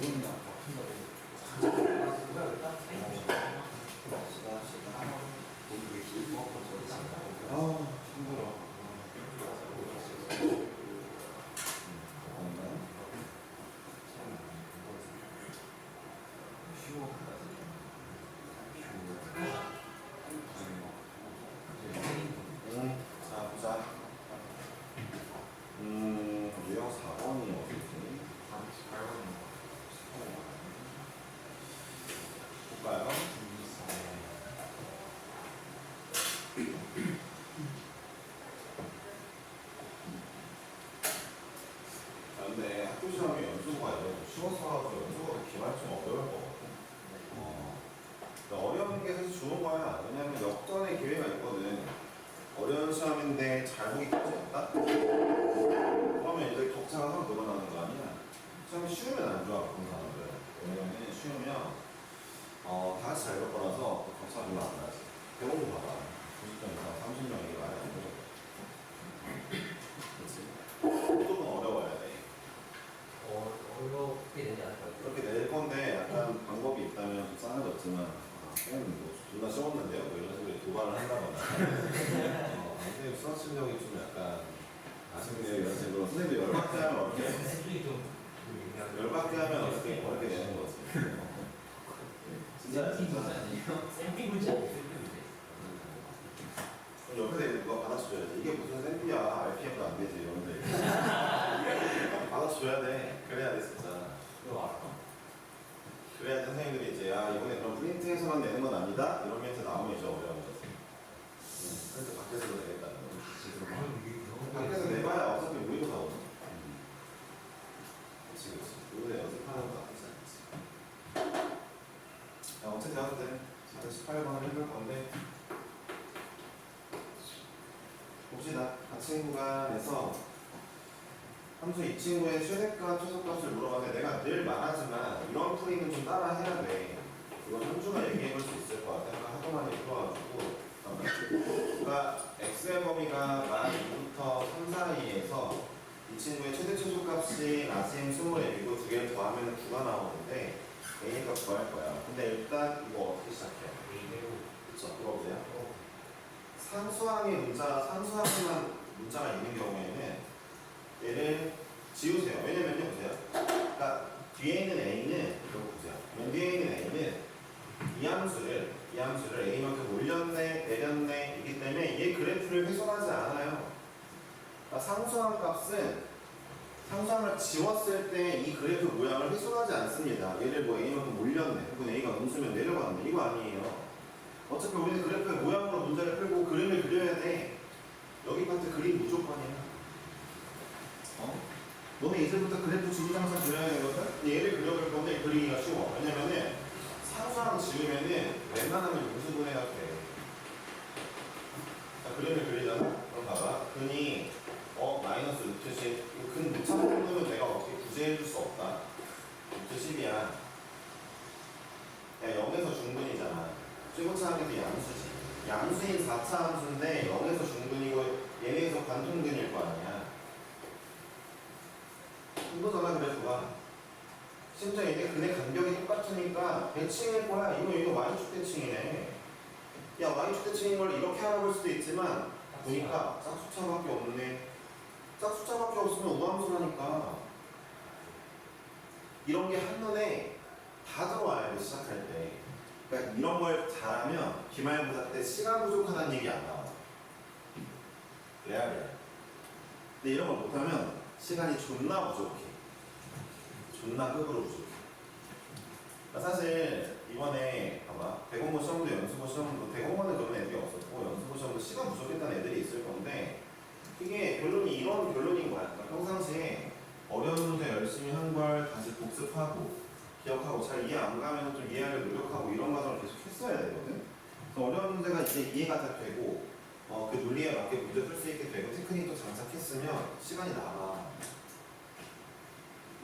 그런 거 아픈다고. 아, 힘들어. 음, 자, 보자. 음, 유형 4번이 어디지? 볼까요? 아, 근데 학교 시험에 연수가 이런 쉬워서 연수가 기말 좀 어려울 것 같아. 어. 근데 어려운 게 사실 좋은 거야. 왜냐면 역전의 기회가 있거든. 어려운 시험인데 잘 보기까지 없다? 그러면 이제 격차가 확 늘어나는 거 아니야? 시험이 쉬우면 안 좋아, 그런 사람들. 왜냐면 쉬우면, 어, 다 같이 잘 겪어놔서 또 격차가 별로 안 나지. 배우고 봐봐. 90점 이상, 30명 이게 말이 안 되거든. 그렇지? 조금 어려워야 돼. 어렵게 되지 않을까요? 그렇게 낼 건데 약간 방법이 있다면 좀 싸해졌지만 아, 쌤은 뭐 존나 쉬웠는데요? 뭐 이런 식으로 도발을 한다거나 어, 선생님 수학 실력이 좀 약간 아쉽네요 이런 식으로 선생님도 열받게 하면 어떻게 수준이 좀 열받게 하면 어떻게 어렵게 되는 거지 진짜 샘핑 문제 진짜 아니에요? 샘핑 문제 아니에요? 샘핑 문제. 그럼 있는 누가 받아줘야지 이게 무슨 샘피야? RPF도 안 되지 이러는데 받아줘야 돼. 그래야 돼 진짜? 그래야 선생님들이 이제 아 이번에 그럼 프린트해서만 내는 건 아니다? 이런 멘트 나오면 이제 어려운 거지. 응, 그래서 밖에서도 내겠다는 거지 밖에서 내봐야 어차피 우리도 나오죠 그치 그치 이번에 연습하는 거 나쁘지 않지 야, 어쨌든 어쨌든 418번을 해볼 건데 봅시다 같은 구간에서 함수 이 친구의 최대값, 최소값을 물어봤는데 내가 늘 말하지만 이런 풀이는 좀 따라 해야 돼. 이건 현주가 얘기해 볼 수 있을 것 같아. 아까 하도 많이 풀어가지고. 잠깐만. 그러니까 x의 범위가 만 2부터 3 사이에서 이 친구의 최대 최소값이 나심 20앱이고 두 개를 더하면 9가 나오는데 a 값 구할 거야. 근데 일단 이거 어떻게 시작해? 그쵸? 물어보세요. 상수항의 문자, 상수항에만 문자가 있는 경우에는 얘를 지우세요. 왜냐면요, 보세요. 그러니까 뒤에 있는 a는 이거 보세요. 맨 뒤에 있는 a는 이 함수를 이 함수를 a만큼 올렸네, 내렸네 이기 때문에 얘 그래프를 훼손하지 않아요. 그러니까 상수항 값은 상수항을 지웠을 때 이 그래프 모양을 훼손하지 않습니다. 얘를 뭐 a만큼 올렸네, 혹은 a가 음수면 내려갔네 이거 아니에요. 어차피 우리는 그래프의 모양으로 문제를 풀고 그림을 그려야 돼. 여기 파트 그림 무조건이야. 어? 너네 이제부터 그래프 주기장선 그려야 되거든? 얘를 그려볼 건데 그리기가 쉬워. 왜냐면은 상수항 지우면은 웬만하면 음수분해가 돼. 자, 그림을 그리잖아? 그럼 봐봐. 근이 어 마이너스 루트 10. 근 무차별 정도면 내가 어떻게 구제해줄 수 없다. 루트 10이야. 야 0에서 중근이잖아. 최고차항에서 양수지. 양수인 4차 함수인데 0에서 중근이고 얘네에서 관통근일 거 아니야. 이거잖아 그래프가. 심지어 이게 근의 간격이 똑같으니까 대칭일 거야. 이거 이거 y축 대칭이네. 대칭인 걸 이렇게 알아볼 수도 있지만 보니까 짝수차밖에 없네. 짝수차밖에 없으면 우함수라니까. 이런 게 한눈에 다 들어와야 돼 시작할 때. 그러니까 이런 걸 잘하면 기말고사 때 시간 부족하다는 얘기 안 나와. 레알이야. 근데 이런 걸 못하면 시간이 존나 부족해. 존나 급으로 부족해. 그러니까 사실 이번에 봐봐 대공고 시험도 연수고 시험도 대공고는 그런 애들이 없었고 연수고 시험도 시간 부족했다는 애들이 있을 건데 이게 결론이 이런 결론인 거야. 그러니까 평상시에 어려운 문제 열심히 한 걸 다시 복습하고 기억하고 잘 이해 안 가면 좀 이해하려 노력하고 이런 과정을 계속 했어야 되거든. 그래서 어려운 문제가 이제 이해가 다 되고 어, 그 논리에 맞게 문제 풀 수 있게 되고 테크닉도 장착했으면 시간이 남아.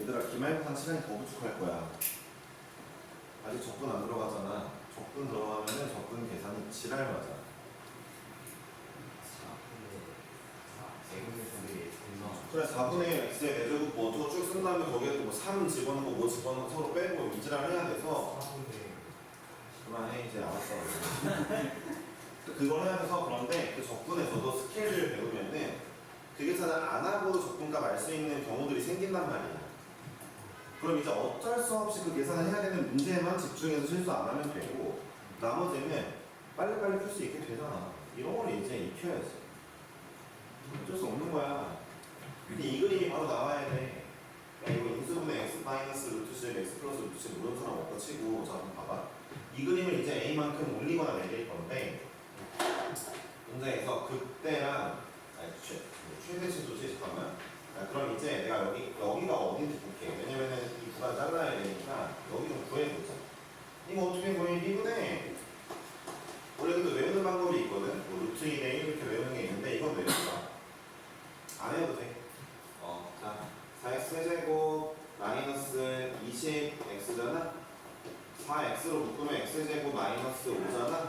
얘들아 기말고사 시간이 더 부족할 거야. 아직 적분 안 들어가잖아. 적분 들어가면은 적분 계산이 지랄 맞아. 자, 근데 자, 세금의 분들이 존나 그래 4분의 1 x의 내제곱 뭐 어쩌고 쭉 쓴 다음에 거기에 또뭐 3 집어넣고 뭐 집어넣고 서로 빼고 이 지랄 해야 돼서 그만해 이제 알았어 그걸 해야 돼서 그런데 그 적분에서도 스케일을 배우면은 그 계산을 안 하고도 적분값 알 수 있는 경우들이 생긴단 말이야 그럼 이제 어쩔 수 없이 그 계산을 해야 되는 문제에만 집중해서 실수 안 하면 되고 나머지는 빨리빨리 풀 수 있게 되잖아. 이런 걸 이제 익혀야지. 어쩔 수 없는 거야. 근데 이 그림이 바로 나와야 돼. 야, 이거 인수분의 x 마이너스 루트 10 x 플러스 루트 10 모르는 사람 없다 치고 자 한번 봐봐. 이 그림을 이제 a만큼 올리거나 내릴 건데 문제에서 그때랑 아니 최, 최대치도지 잠깐만 아, 그럼 이제 내가 여기 여기가 어딘지 볼게. 왜냐면은 이 구간 잘라야 되니까 여기 좀 구해보자 이거 어떻게 구해? 이분에 원래 근데 외우는 방법이 있거든. 뭐 루트 2대 1 이렇게 외우는 게 있는데 이건 외우자 안 해도 돼. 어, 자 4x 세제곱 마이너스 20x잖아. 4x로 묶으면 x제곱 마이너스 5잖아.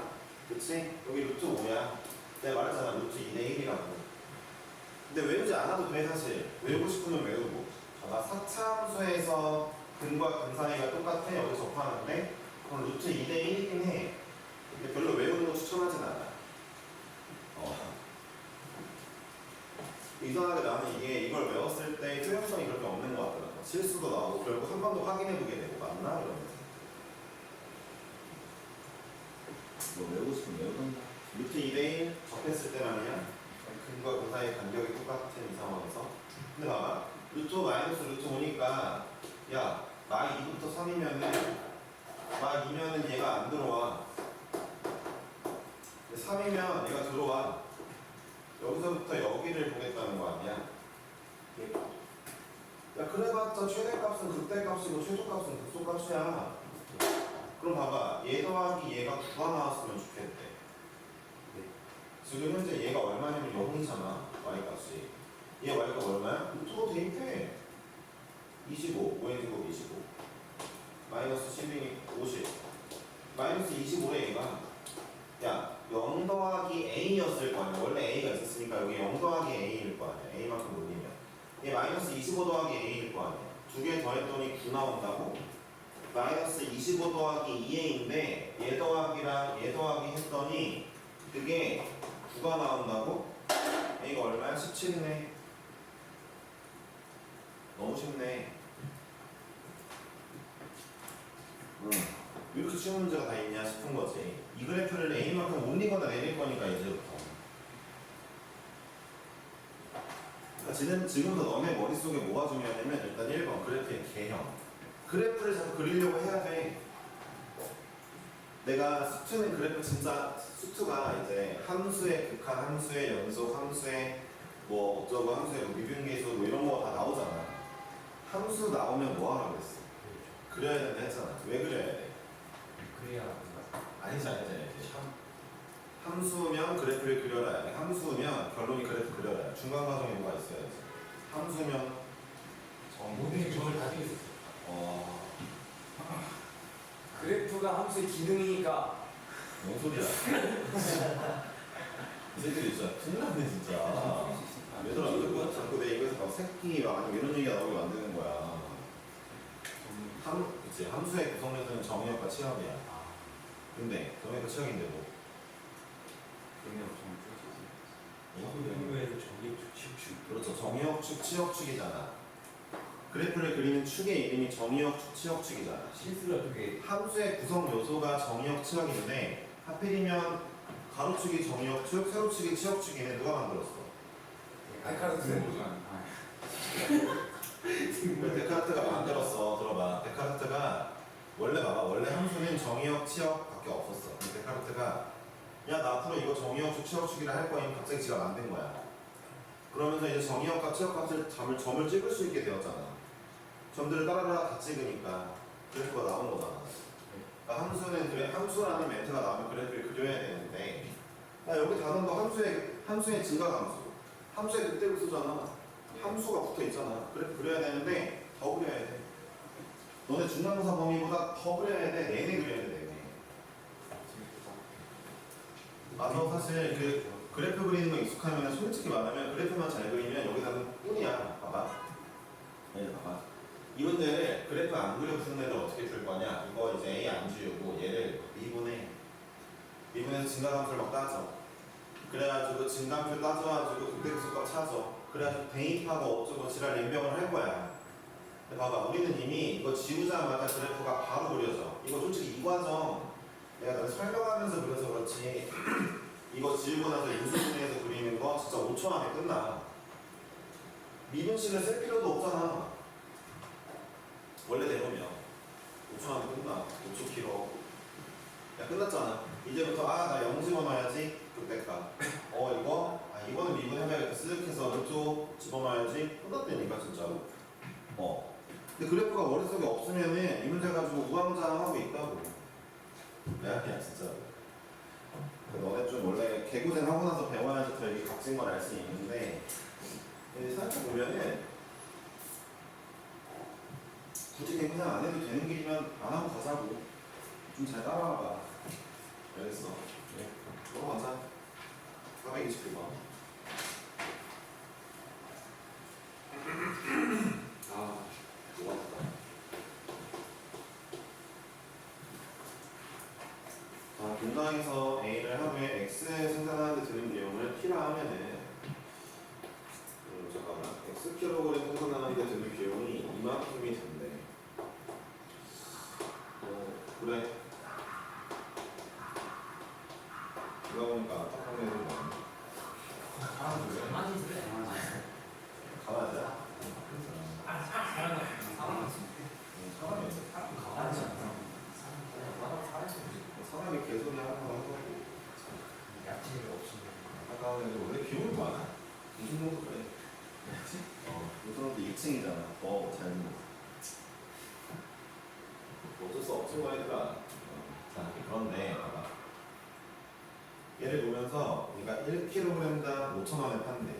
그치? 여기 루트 5야. 내가 말했잖아. 루트 2대 1이라고 근데 외우지 않아도 돼 사실. 외우고 싶으면 외우고. 자, 나 4차 함수에서 근과 근 사이가 똑같아 여기 접하는데? 그럼 루트 2대 1이긴 해. 근데 별로 외우는 거 추천하진 않아. 어. 이상하게 나는 이게 이걸 외웠을 때 투영성이 그렇게 없는 것 같더라고. 실수도 나오고 결국 한 번 더 확인해보게 되고 맞나? 이러면서 뭐 외우고 싶으면 외우던가. 루트 2대1 접했을 때 말이야 근과 그 사이의 간격이 똑같은 이 상황에서. 근데 봐봐. 루트 마이너스 루트 5니까 야 마 2부터 3이면은 마 2면은 얘가 안 들어와. 3이면 얘가 들어와. 여기서부터 여기를 보겠다는 거 아니야? 야 그래봤자 최대값은 극대값이고 최소값은 극소값이야. 그럼 봐봐. 얘 더하기 얘가 9가 나왔으면 좋겠대 지금 현재 얘가 얼마냐면 0이잖아 y값이. 얘 y값 얼마야? 루트로 대입해. 25 5의 제곱 25 마이너스 12니 50 마이너스 25래 얘가 야 0 더하기 a였을 거 아니야. 원래 a가 있었으니까 여기 0 더하기 a일 거 아니야. a만큼 올리면. 얘 마이너스 25 더하기 a일 거 아니야. 두 개 더했더니 9 나온다고? 마이너스 25 더하기 2a인데 얘 더하기랑 얘 더하기 했더니 그게 9가 나온다고? A가 얼마야? 17이네 너무 쉽네 응. 이렇게 쉬운 문제가 다 있냐 싶은 거지 이 그래프를 A만큼 올리거나 내릴 거니까 이제부터 그러니까 지금, 지금부터 너네 머릿속에 뭐가 중요하냐면 일단 1번 그래프의 개형 그래프를 자꾸 그리려고 해야 돼 내가 수투는 그래프 진짜 수투가 이제 함수의 극한, 함수의 연속, 함수의 뭐 어쩌고 함수의 뭐 미분계수 뭐 이런 거 다 나오잖아. 함수 나오면 뭐 하라고 그랬어? 그려야 된다 했잖아. 왜 그려야 돼? 그래야 아니지 아니지 아니지. 함수면 그래프를 그려라. 해. 함수면 결론이 그래프 그려라. 해. 중간 과정에 뭐가 있어야지. 함수면 모든 점을 가지고 있었어. 어 그래프가 함수의 기능이니까 뭔 소리야? 이 새끼들 진짜 큰일 났네 진짜. 얘들아 이거 자꾸 내 입에서 막 새끼 막 아니면 이런 얘기가 나오게 만드는 거야. 함, 그치 함수의 구성에서는 정의역과 치역이야. 근데 정의역과 치역인데 뭐? 어? 공부에서 저기 축축. 그렇죠. 정의역축, 치역축이잖아. 그래프를 그리는 축의 이름이 정의역 축, 치역 축이잖아. 실수를 어떻게 함수의 구성 요소가 정의역, 치역인데 하필이면 가로축이 정의역 축, 세로축이 치역 축이네 누가 만들었어? 데카르트 왜 데카르트가 만들었어? 들어봐. 데카르트가 원래 봐봐. 원래 함수는 정의역, 치역밖에 없었어. 근데 데카르트가 야, 나 앞으로 이거 정의역 축, 치역 축이라 할 거임 갑자기 지가 만든 거야. 그러면서 이제 정의역과 치역값을 점을, 점을 찍을 수 있게 되었잖아. 점들을 따라라 다 찍으니까 그래프가 나온 거잖아. 그러니까 함수는 그래 함수라는 멘트가 나오면 그래프를 그려야 되는데 야 여기 단원도 함수의 함수의 증가 함수 함수의 쓰잖아 함수가 붙어 있잖아 그래프 그려야 되는데 더 그려야 돼 너네 중간고사 범위보다 더 그려야 돼 내내 그려야 돼 내내 아너 사실 그 그래프 그리는 거 익숙하면 솔직히 말하면 그래프만 잘 그리면 여기다는 뿐이야. 봐봐. 얘 봐봐. 이 문제를 그래프 안 그려 푸는 애들 어떻게 풀 거냐? 이거 이제 A 안 지우고 얘를 미분해. 미분해서 증가함수를 막 따져. 그래가지고 증가함수 따져가지고 극대급수값 찾아. 그래가지고 대입하고 어쩌고 지랄 연병을 할 거야. 근데 봐봐, 우리는 이미 이거 지우자마자 그래프가 바로 그려져. 이거 솔직히 이 과정 내가 너네 설명하면서 그려서 그렇지. 이거 지우고 나서 인수분해해서 그리는 거 진짜 5초 안에 끝나. 미분식을 쓸 필요도 없잖아. 원래대로면 5초 안에 끝나. 5초 길어. 야 끝났잖아. 이제부터 아나0 집어넣어야지. 그때까. 어 이거 아 이거는 미분 해봐야겠다. 쓱해서 이쪽 집어넣어야지. 끝났다니까 진짜로. 어. 근데 그래프가 머릿속에 없으면은 이 문제 가지고 우왕좌왕하고 있다고. 야, 야 진짜. 그 너네 좀 원래 개고생 하고 나서 배워야지 더 이게 값진 걸 알 수 있는데 근데 생각해 보면은 굳이 개고생 안 해도 되는 길이면 안 하고 가자고. 좀 잘 따라와봐. 알겠어? 네. 넘어가자 429번 아 좋았다. 자, 분당에서 A를 하루에 X 생산하는데 드는 비용을 T라 하면은 음, 잠깐만. X 킬로그램 생산하는데 드는 비용이 이만큼이 어, 그래. 그러다 보니까 안타깝네 는 거야 많이 그래. 사랑하는 사람이 개소리 하는 거 야채가 없으면 아까 근데 원래 비용이 많아. 이 정도 그래? 어, 요즘도 2층이잖아. 더 잘 어쩔 수 없지 뭐 얘들아 어, 자 그런데 봐봐. 얘를 보면서 우리가 1kg당 5천원에 판대.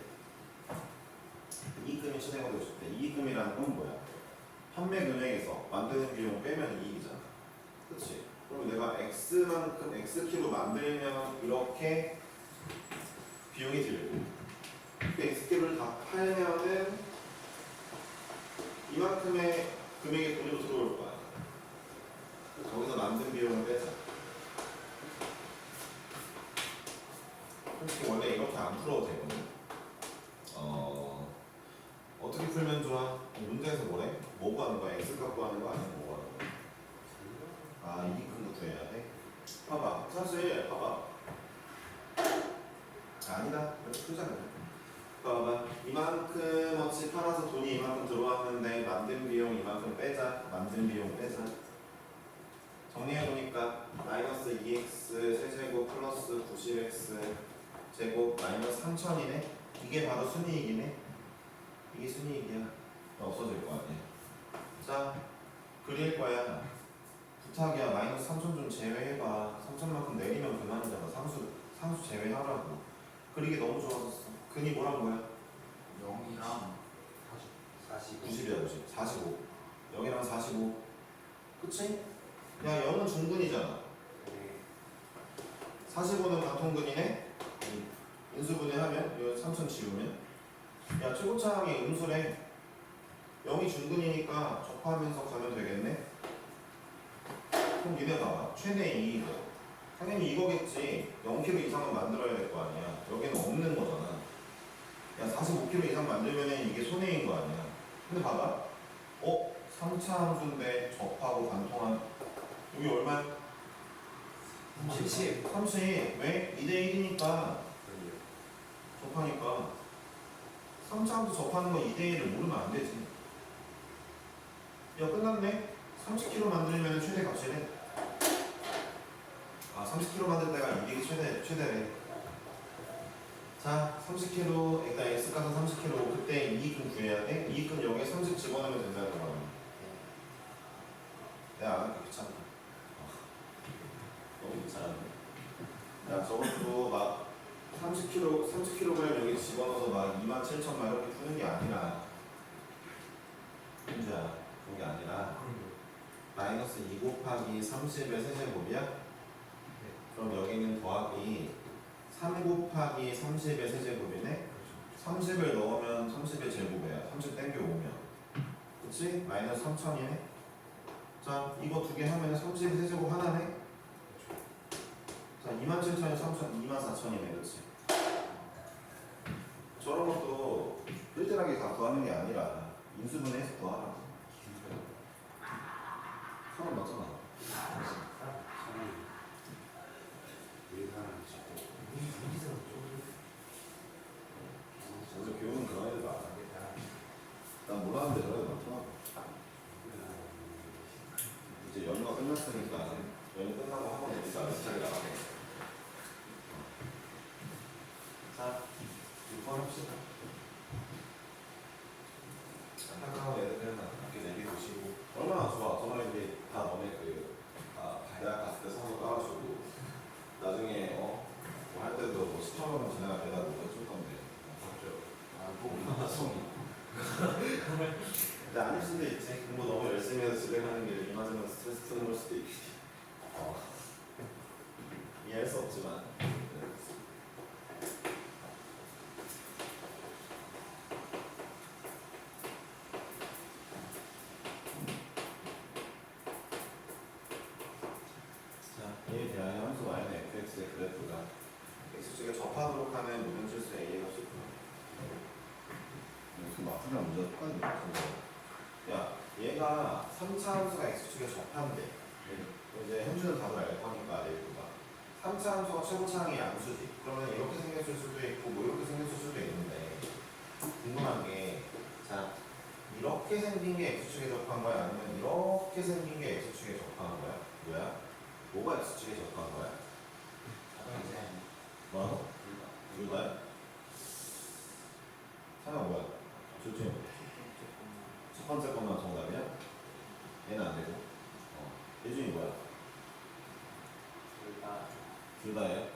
이익금이 실행가 되고 싶대 이익금이라는 건 뭐야? 판매 금액에서 만드는 비용 빼면 이익이잖아. 그치? 그럼 내가 X만큼 X키로 만들면 이렇게 비용이 들고 그 X키로를 다 팔면은 이만큼의 금액이 돈으로 들어올 거야 거기서 만든 비용을 빼자 솔직히 원래 이렇게 안 풀어도 되거든 어, 어떻게 풀면 좋아? 문제에서 뭐래? 뭐 구하는 거야? X값 구하는 거 아니면 뭐 구하는 거야? 아, 이익금도 구해야 돼? 봐봐. 사실, 봐봐. 아니다. 그래, 풀자. 봐봐. 이만큼 어치 팔아서 돈이 이만큼 들어왔는데, 만든 비용 이만큼 빼자. 만든 비용 빼자. 정리해보니까, 마이너스 2x 세제곱 플러스 90x 제곱 마이너스 3000이네? 이게 바로 순이익이네? 이게 순이익이야. 없어질 거 아니야. 자, 그릴 거야. 부탁이야 마이너스 3천 좀 제외해봐 3천만큼 내리면 그만이잖아 상수 상수 제외하라고 그리기 너무 좋아졌어 근이 뭐란 거야? 0이랑 40. 90이야 90 45 여기랑 45 그치? 야 0은 중근이잖아. 45는 관통근이네? 이 인수분해 하면 이거 3천 지우면? 야 최고차항이 음수래. 0이 중근이니까 접하면서 가면 되겠네? 그럼 니네 봐봐. 최대 이익은 당연히 이거겠지. 0kg 이상은 만들어야 될 거 아니야. 여기는 없는 거잖아. 야 45kg 이상 만들면 이게 손해인 거 아니야. 근데 봐봐. 어? 3차 함수인데 접하고 관통한 여기 얼마야? 70. 30 왜? 2대 1이니까. 접하니까. 3차 함수 접하는 거 2대 1을 모르면 안 되지. 야 끝났네? 30kg 만들면 최대 값이래 아 30kg 만들 때가 이게 최대, 최대래 자 30kg 일단 X값은 30kg 그때 이익금 구해야 돼? 이익금 여기에 30 집어넣으면 된다는 거야. 내가 안 할게 귀찮아 귀찮았네 야 저것도 막 30kg, 30kg 여기 집어넣어서 막 2만 7천 막 이렇게 푸는 게 아니라. 현주야 그런 게 아니라. 마이너스 2 곱하기 30의 세제곱이야? 그럼 여기는 더하기 3 곱하기 30의 세제곱이네? 30을 넣으면 30의 제곱이야. 30 땡겨오면. 그치? 마이너스 3천이네? 자 이거 두 개 하면 30의 세제곱 하나네 자 27,000이 3천 24,000이네 그치? 저런 것도 뜰뜰하게 다 구하는 게 아니라 인수분해해서 구하라 서로. 맞잖아 여기서 어제 교훈 그런 애들 많아 난 몰랐는데 저런 애들 많더라고 이제 연휴가 끝났으니까 연휴 끝나고 학원 오니까 알차게 나가게 자 6번 합시다 안타까운 애들은 학교 내비 보시고 얼마나 좋아 저번에 우리 다 너네 그 아, 대학 갔을 때 선거 까가지고 나중에 어? 뭐 할 때도 뭐 10천 원 지나가 대다 뭐 해줄 건데 맞죠? 아뭐 얼마나 성이 근데 아닐 수도 있지 공부 너무 열심히 해서 집에 가는 길에 이마저마 스트레스 푸는 걸 수도 있지 어. 이해할 수 없지만 자, 이에 대하여 함수 y는 fx의 그래프가 x축에 접하도록 하는 무슨 실수 a가 있구나 마트랑 문제가 똑같네 야, 얘가 3차 함수가 x축에 접한대. 이제 현주는 답을 알 거니까 내일보다 3차 함수가 최고차항이 양수지. 그러면 이렇게 생겼을 수도 있고 뭐 이렇게 생겼을 수도 있는데. 궁금한 게 자, 이렇게 생긴 게 x축에 접한 거야? 아니면 이렇게 생긴 게 x축에 접한 거야? 뭐야? 뭐가 x축에 접한 거야? 뭐? 둘 다요? 상관 뭐야? 뭐? 첫 번째 것만 정답이야? 얘는 안 되고 어. 예준이 뭐야? 둘 다예요?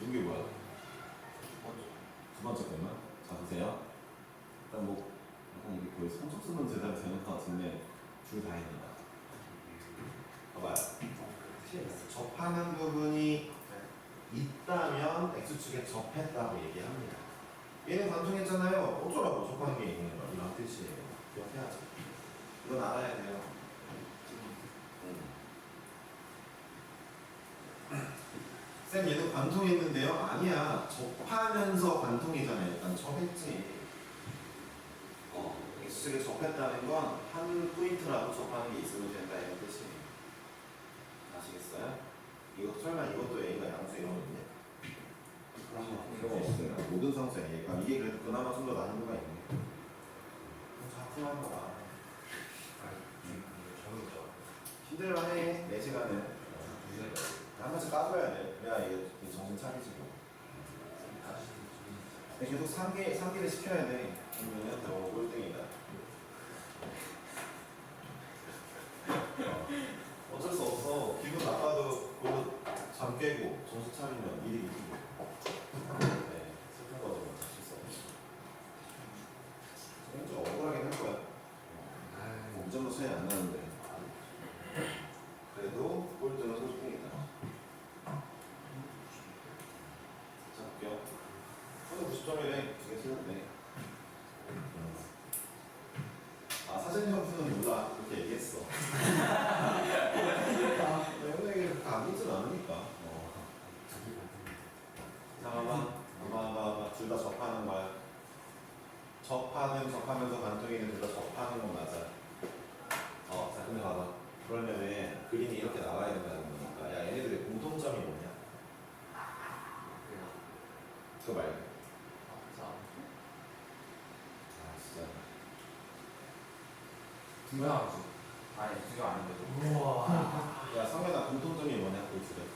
윤기 뭐야? 두 번째 것만? 자 보세요 일단 뭐 약간 이게 거의 성적 쓰는 대답이 되는 것 같은데 둘 다입니다 봐봐요 접하는 부분이 있다면 X축에 접했다고 얘기합니다. 얘는 관통했잖아요. 어쩌라고 접하는 게 있는 거 이런 뜻이에요. 기억해야죠. 이건 알아야 돼요. 음. 쌤 얘도 관통했는데요? 아니야. 접하면서 관통이잖아요. 일단 접했지. 어, X축에 접했다는 건 한 포인트라도 접하는 게 있으면 된다 이런 뜻이에요. 아시겠어요? 이거 설마 이것도 A가 양수 이런 거 있냐? 그런 거 필요가 없어요. 모든 A가 이게 그래도 그나마 좀 더 난이도가 있네. 자꾸만 봐. 힘들만해 내 시간은. 한 번씩 까줘야 돼. 그래야 이게 정신 차리지 뭐. 근데 계속 상계 상계를 시켜야 돼. 그러면 더 꼴등이다. 어, 어쩔 수 없어. 기분 나빠도 그거 잠 깨고 정신 차리면 일이 이기고. 네, 슬픈 거죠. 뭐. 어쩔 수 없어. 저는 좀 억울하긴 할 거야. 뭐, 이 정도 차이 안 나는데. 그래도 꼴등은 꼴등이다. 자, 볼게요. 오늘 90점이래. 두개 틀렸네. 아, 사전 점수는 몰라. 그렇게 얘기했어. 아, 연예계 그렇게 안 믿진 않으니까. 어. 자, 봐봐. 봐봐, 봐봐. 둘 다 접하는 거야. 접하는, 접하면서 관통이는 둘 다 접하는 건 맞아. 어, 자, 근데 봐봐. 그러면은 그림이 이렇게 나와야 된다는 거니까. 야, 얘네들의 공통점이 뭐냐? 그거 말고. 아, 진짜. 두명 아니 두명 아닌데 우와. 야, 성현아, 공통점이 뭐냐? 그 둘의.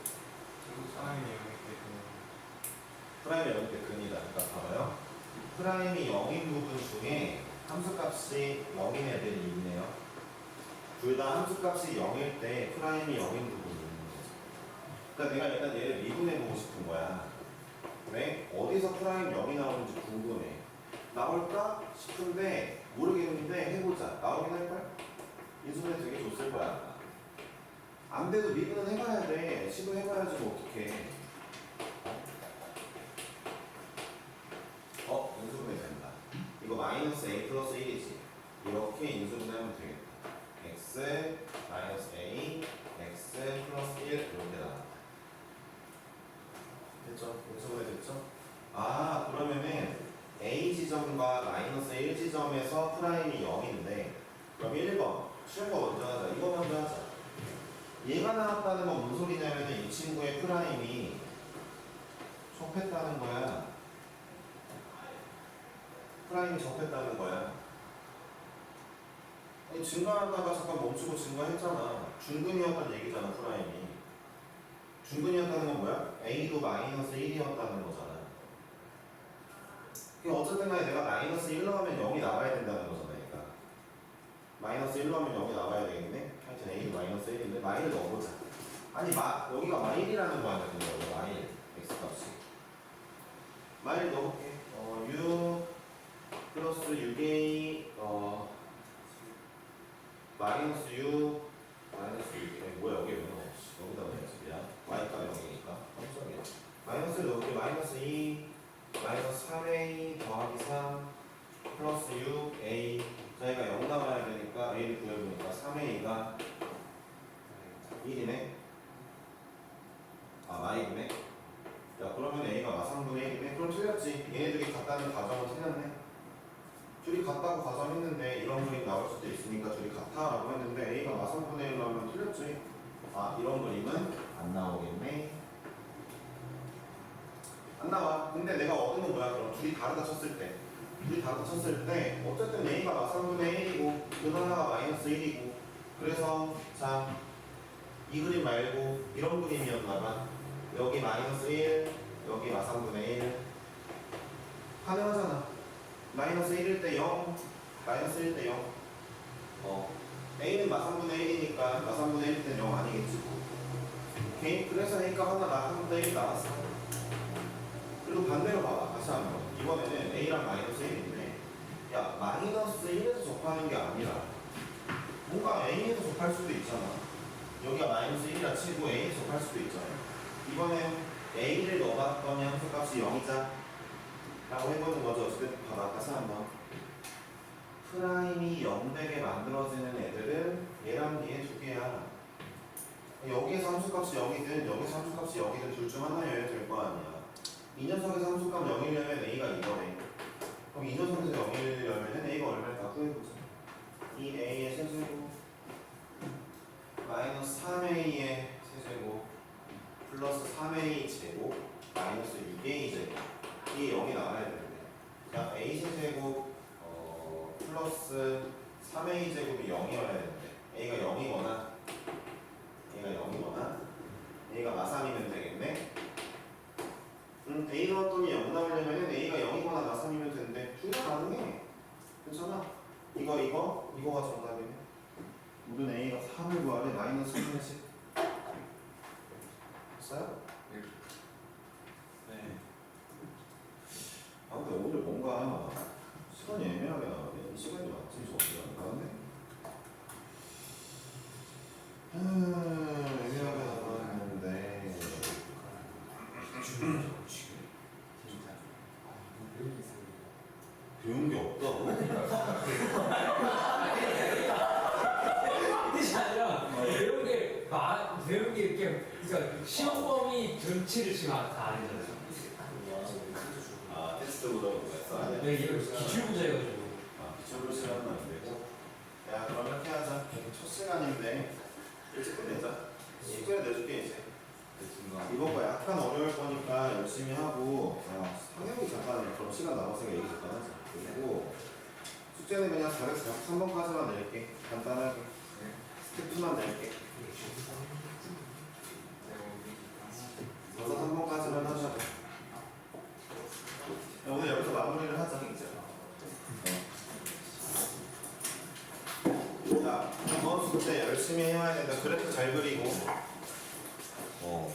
프라임의 영일 때 근이다. 그러니까 봐봐요. 프라임이 0인 부분 중에 함수값이 0인 애들이 있네요. 둘 다 함수값이 0일 때 프라임이 0인 부분이 있는 거죠. 그러니까 내가 일단 얘를 미분해 보고 싶은 거야. 왜? 어디서 프라임 0이 나오는지 궁금해. 나올까 싶은데 모르겠는데 해보자. 나오긴 할걸? 인수에 되게 좋을 거야. 안 돼도 미그는 해봐야 돼. 시도해봐야지 뭐 어떡해. 어? 인수분해 된다. 이거 마이너스 a 플러스 1이지. 이렇게 인수분해하면 되겠다. x 마이너스 a, x 플러스 1 이렇게 나왔다. 됐죠? 인수분해 됐죠? 아 그러면은 친구에서 프라임이 0인데 그럼 1번 쉬운 거 먼저 하자. 이거 먼저 하자. 얘가 나왔다는 건 무슨 소리냐면 이 친구의 프라임이 접했다는 거야. 프라임이 접했다는 거야. 증가하다가 잠깐 멈추고 증가했잖아. 중근이었다는 얘기잖아 프라임이. 중근이었다는 건 뭐야? A도 마이너스 1이었다는 거잖아 그 어쨌든 간에 내가 마이너스 1로 하면 0이 나와야 된다는 거잖아요. 그러니까 마이너스 1로 하면 0이 나와야 되겠네. 하여튼 a 마이너스 1인데 마이를 넣어보자. 아니 마, 여기가 마일이라는 거 아니야? 근데 마일 x 값이 마일 넣어볼게. 어, 6 플러스 6a 어 마이너스 6 안 나와. 근데 내가 얻은 건 뭐야? 그럼 둘이 다르다 쳤을 때. 둘이 다르다 쳤을 때 어쨌든 A가 마상분의 1이고 그 하나가 마이너스 1이고 그래서 자 이 그림 말고 이런 그림이었나 봐. 여기 마이너스 1, 여기 마상분의 1 가능하잖아. 마이너스 1일 때 0, 마이너스 1일 때 0. 어. A는 마상분의 1이니까 마상분의 1일 때는 0 아니겠지. 오케이? 그래서 A가 하나 마상분의 1 나왔어. 그리고 반대로 봐봐. 다시 한 번. 이번에는 A랑 마이너스 1인데 야 마이너스 1에서 접하는 게 아니라 뭔가 A에서 접할 수도 있잖아. 여기가 마이너스 1이라 치고 A에서 접할 수도 있잖아. 이번엔 A를 넣어봤더니 함수 값이 0이자 라고 해보는 거죠. 어쨌든 봐봐. 다시 한 번. 프라임이 0되게 만들어지는 애들은 얘랑 얘 두 개야. 여기에서 함수값이 0이든 여기서 함수값이 0이든 둘 중 하나여야 될 거 아니야 이 녀석에서 함수값 0이려면 A가 이거네. 그럼 이 녀석에서 0이려면 A가 얼마일까 구해보자. 이 A의 세제곱 마이너스 3A의 세제곱 플러스 3A 제곱 마이너스 6A 제곱 이게 0이 나와야 되는데 자 A 세제곱 어, 플러스 3A 제곱이 0이어야 되는데 A가 0이거나 A가 0이거나 A가 마삼이면 되겠네 음, A 넣었더니 0 나오려면 A가 0이거나 마삼이면 되는데 둘 다 가능해 괜찮아 이거 이거 이거가 정답이네 모든 A가 3을 구하래 마이너스 1씩 됐어요? 네. 아 근데 오늘 뭔가 시간이 애매하게 나오네 이 시간이 맞지? 저 어떻게 안 나왔네 음 애매하게 나왔는데 진짜. 아, 이거 왜 이상해? 배운 게 없다고? 뜻이 아니라 배운 게 마, 배운 게 이렇게 그러니까 시험 범위 전체를 지금 다 아니잖아요. 아 테스트 보다 아니야 네, 이거 기출 문제여가지고. 아 기초로 시간은 안 되고. 야 그럼 이렇게 하자 첫 시간인데 일찍 끝내자. 숙제 내줄게 이제. 이번 거 약간 어려울 거니까 열심히 하고 아, 상영이 잠깐 그럼 시간 남았으니까 얘기 잠깐 하자. 그리고 숙제는 그냥 400, 3번까지만 낼게. 간단하게. 스텝 2만 낼게 여섯 3번까지만 하자. 야, 오늘 여기서 마무리를 하자, 이제. 어. 자, 이번 숙제 열심히 해야 된다. 그래프 잘 그리고. 어.